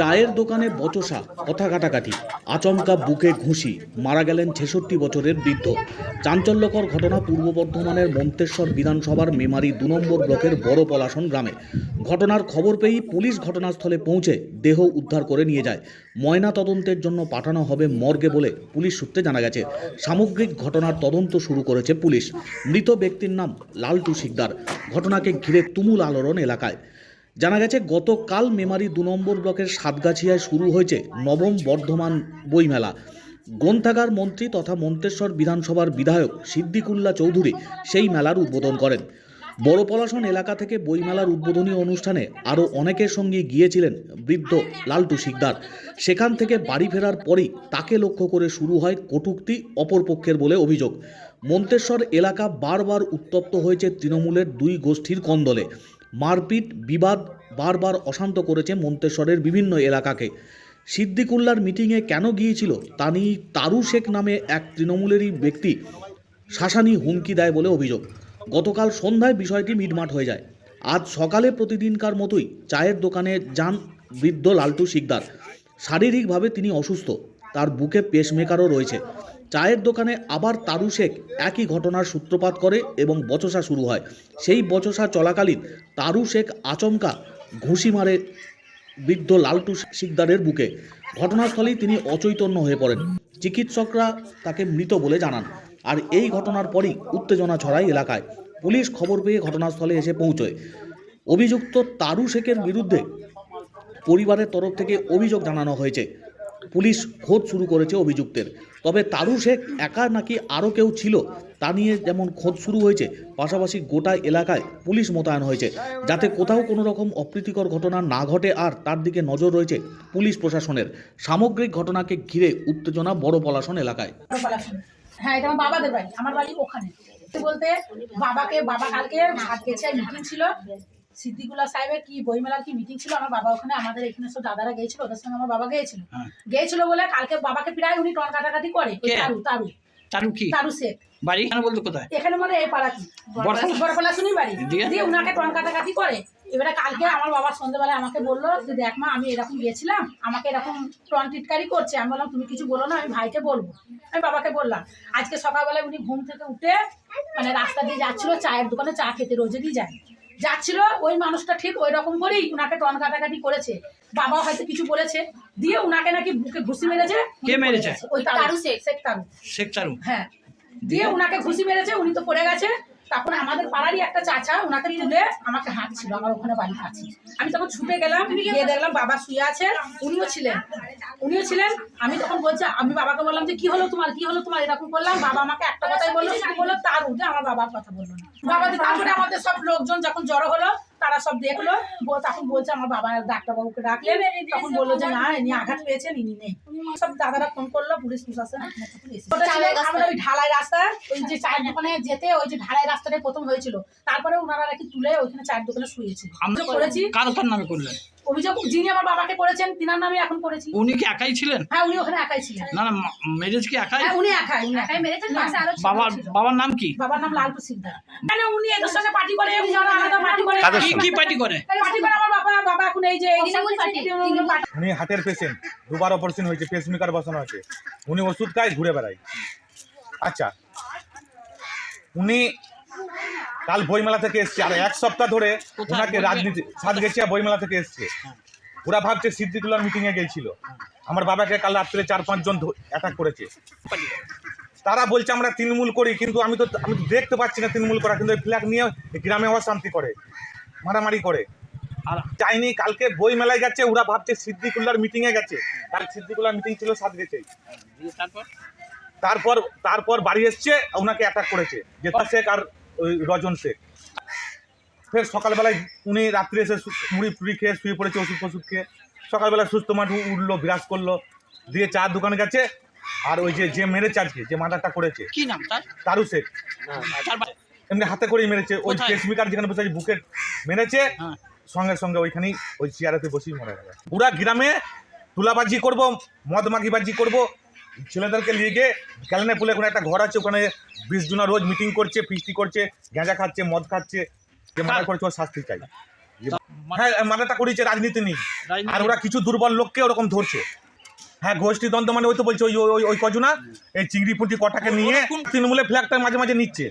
চায়ের দোকানে বচসা কথা কাটাকাটি আচমকা বুকে ঘুষি, মারা গেলেন ছেষট্টি বছরের বৃদ্ধ। চাঞ্চল্যকর ঘটনা পূর্ব বর্ধমানের মন্তেশ্বর বিধানসভার মেমারি দু নম্বর ব্লকের বড় পলাশন গ্রামে। ঘটনার খবর পেয়েই পুলিশ ঘটনাস্থলে পৌঁছে দেহ উদ্ধার করে নিয়ে যায়। ময়না তদন্তের জন্য পাঠানো হবে মর্গে বলে পুলিশ সূত্রে জানা গেছে। সামগ্রিক ঘটনার তদন্ত শুরু করেছে পুলিশ। মৃত ব্যক্তির নাম লালটু শিকদার। ঘটনাকে ঘিরে তুমুল আলোড়ন এলাকায়। জানা গেছে, গতকাল মেমারি দু নম্বর ব্লকের সাতগাছিয়ায় শুরু হয়েছে নবম বর্ধমান বইমেলা। গ্রন্থাগার মন্ত্রী তথা মন্তেশ্বর বিধানসভার বিধায়ক সিদ্দিকুল্লা চৌধুরী সেই মেলার উদ্বোধন করেন। বড় পলাশন এলাকা থেকে বইমেলার উদ্বোধনী অনুষ্ঠানে আরও অনেকের সঙ্গে গিয়েছিলেন বৃদ্ধ লালটু শিকদার। সেখান থেকে বাড়ি ফেরার পরই তাকে লক্ষ্য করে শুরু হয় কটূক্তি অপরপক্ষের বলে অভিযোগ। মন্তেশ্বর এলাকা বারবার উত্তপ্ত হয়েছে তৃণমূলের দুই গোষ্ঠীর কন্দলে। মারপিট, বিবাদ বারবার অশান্ত করেছে মন্তেশ্বরের বিভিন্ন এলাকাকে। সিদ্দিকুল্লার মিটিংয়ে কেন গিয়েছিল তা নিয়ে তারু শেখ নামে এক তৃণমূলেরই ব্যক্তি শাসানি হুমকি দেয় বলে অভিযোগ। গতকাল সন্ধ্যায় বিষয়টি মিটমাট হয়ে যায়। আজ সকালে প্রতিদিনকার মতোই চায়ের দোকানে যান বৃদ্ধ লালটু শিকদার। শারীরিকভাবে তিনি অসুস্থ। তার বুকে পেসমেকারও রয়েছে। চায়ের দোকানে আবার তারু শেখ একই ঘটনার সূত্রপাত করে এবং বচসা শুরু হয়। সেই বচসা চলাকালীন তারু শেখ আচমকা ঘুষি মারে বৃদ্ধ লালটু শিকদারের বুকে। ঘটনাস্থলেই তিনি অচৈতন্য হয়ে পড়েন। চিকিৎসকরা তাকে মৃত বলে জানান। আর এই ঘটনার পরই উত্তেজনা ছড়ায় এলাকায়। পুলিশ খবর পেয়ে ঘটনাস্থলে এসে পৌঁছয়। অভিযুক্ত তারু শেখের বিরুদ্ধে পরিবারের তরফ থেকে অভিযোগ জানানো হয়েছে। পুলিশ খোঁজ শুরু করেছে অভিযুক্তের। তবে তারু শেখ একা নাকি আরও কেউ ছিল, তা নিয়ে যেমন খোঁজ শুরু হয়েছে, পাশাপাশি গোটা এলাকায় পুলিশ মোতায়েন হয়েছে। যাতে কোথাও কোনো রকম অপ্রীতিকর ঘটনা না ঘটে আর তার দিকে নজর রয়েছে পুলিশ প্রশাসনের। সামগ্রিক ঘটনাকে ঘিরে উত্তেজনা বড় পলাশন এলাকায়। হ্যাঁ এটা আমার বাবাদের বাড়ি, আমার বাড়ি ওখানে। বলতে বাবাকে, বাবা কালকে ভাত মিটিং ছিল। সিদ্দিকুল্লাহ সাহেবের কি বইমেলার কি মিটিং ছিল? আমার বাবা ওখানে আমাদের এখানে সব দাদারা গিয়েছিল ওদের সঙ্গে আমার বাবা গিয়েছিল। গিয়েছিল বলে কালকে বাবাকে প্রায় উনি টন কাটাকাটি করে কে? তারু তারু। কি? তারু শেখ। বাড়ি কেন বলতো কোথায়? এখানে মানে এই পাড়া কি? বড়পলা- বড়পলাশুনি বাড়ি। দিয়ে? উনাকে টন কাটাকাটি করে। এবারে কালকে আমার বাবা সন্ধ্যেবেলায় আমাকে বলল যে দেখ মা আমি এরকম গিয়েছিলাম আমাকে এরকম টন টিটকারি করছে। আমি বললাম তুমি কিছু বলো না আমি ভাইকে বলব। আমি বাবাকে বললাম আজকে সকালবেলায় উনি ঘুম থেকে উঠে মানে রাস্তা দিয়ে যাচ্ছিল চায়ের দোকানে চা খেতে রোজেরই যায় যাচ্ছিল ওই মানুষটা ঠিক ওই রকম করেই উনাকে টন কাটাকাটি করেছে। বাবা হয়তো কিছু বলেছে। দিয়ে উনাকে নাকি বুকে ঘুষি মেরেছে। কে মেরেছে? ওই তারু। শেখ। শেখ তারু। শেখ চারু হ্যাঁ। দিয়ে উনাকে ঘুষি মেরেছে উনি তো পড়ে গেছে। তখন আমাদের পাড়ারই একটা চাচা ওনাকে তুলে আমাকে হাত ছিল আমার ওখানে বাড়ি আছে আমি তখন ছুটে গেলাম গিয়ে দেখলাম বাবা শুয়ে আছে উনিও ছিলেন। উনিও ছিলেন আমি তখন বলছি আমি বাবাকে বললাম যে কি হলো তোমার? কি হলো তোমার? এরকম করলাম বাবা আমাকে একটা কথাই বলল শুধু বলল তার উঠে আমার বাবার কথা বলল না। বাবা তারপরে আমাদের সব লোকজন যখন জড়ো হলো তারা সব দেখল তখন বলছে আমার বাবা ডাক্তারবাবুকে ডাকলেন। তখন বলল যে না ইনি আঘাত পেয়েছেন ইনি নেই। সব দাদারা ফোন করল পুলিশ প্রশাসন আমরা ওই ঢালাই রাস্তা ওই যে চায়ের দোকানে যেতে ওই যে ঢালাই রাস্তাটা প্রথম হয়েছিল। তারপরে ওনারা নাকি তুলে ওইখানে চায়ের দোকানে শুয়েছিল। আমরা করেছি। কার কার নামে করলেন? অভিযোগ যিনি আমার বাবাকে করেছেন তিনার নামে এখন করেছি। উনি কি একাই ছিলেন? হ্যাঁ উনি ওখানে একাই ছিলেন। না না ম্যারেজ কি একাই? হ্যাঁ উনি একাই উনি একাই। মেরেছেন পাশে আরও ছিল, বাবার বাবার নাম কি? বাবার নাম লালটু সিকদার। মানে উনি এদের পার্টি করে উনি আরও আলাদা পার্টি করে। কি কি পার্টি করে? পার্টি করে আমার বাবা বাবা এখন এই যে এই উনি হাতের পেশেন্ট দুবার অপারেশন হয়েছে পেসমেকার বসানো আছে। উনি ওষুধ খায় ঘুরে বেড়ায়। আচ্ছা উনি কাল বইমেলা থেকে এসছে। আর এক সপ্তাহ ধরে? ওনাকে রাজনীতি সাতগেছিয়া বইমেলা থেকে এসছে। ওরা ভাবছে সিদ্দিকুল্লার মিটিংয়ে গেছিল। আমার বাবাকে কাল রাত্রে চার পাঁচজন অ্যাটাক করেছে। তারা বলছে আমরা তৃণমূল করি কিন্তু আমি তো আমি তো দেখতে পাচ্ছি না তৃণমূল করা কিন্তু ফ্ল্যাগ নিয়ে গ্রামে অশান্তি করে মারামারি করে। আর চাইনি কালকে বই মেলায় গেছে ওরা ভাবছে সিদ্দিকুল্লার মিটিং এ গেছে। কাল সিদ্দিকুল্লার মিটিং ছিল সাত গেছে তারপর? তারপর তারপর বাড়ি এসছে ওনাকে অ্যাটাক করেছে যে শেখ আর ওই রজন শেখ। ফের সকালবেলায় উনি রাত্রে এসে মুড়ি ফুড়ি খেয়ে শুয়ে পড়েছে ওষুধ ফষুধ খেয়ে। সকালবেলা সুস্থ মাঠু উঠল বিরাজ করল দিয়ে চার দোকানে গেছে। আর ওই যে যে মেরেছে আজকে যে মাদারটা করেছে কি নাম তার? তারু শেখ। এমনি হাতে করেই মেরেছে। ওই কোথায়? যেখানে বসে আছে, বুকে মেরেছে। হ্যাঁ। সঙ্গে সঙ্গে ওইখানেই ওই চেয়ারেতে বসেই মরে গেল। পুরা গ্রামে তুলাবাজি করব মদ মাগিবাজি করব। ছেলেদেরকে নিয়ে গিয়ে ক্যালেনে পুলে ওখানে একটা ঘর আছে ওখানে বিশ জনা রোজ মিটিং করছে ফিস্টি করছে গাঁজা খাচ্ছে মদ খাচ্ছে যে মারা করছে ওর শাস্তি চাই। হ্যাঁ মানাটা করেছে রাজনীতি নেই। আর ওরা কিছু দুর্বল লোককে ওরকম ধরছে। হ্যাঁ গোষ্ঠী দ্বন্দ্ব মানে ওই তো বলছে ওই ওই- ওই ওই কজনা এই চিংড়ি পুঁটি কটাকে নিয়ে তৃণমূলের ফ্ল্যাগটা মাঝে মাঝে নিচ্ছে।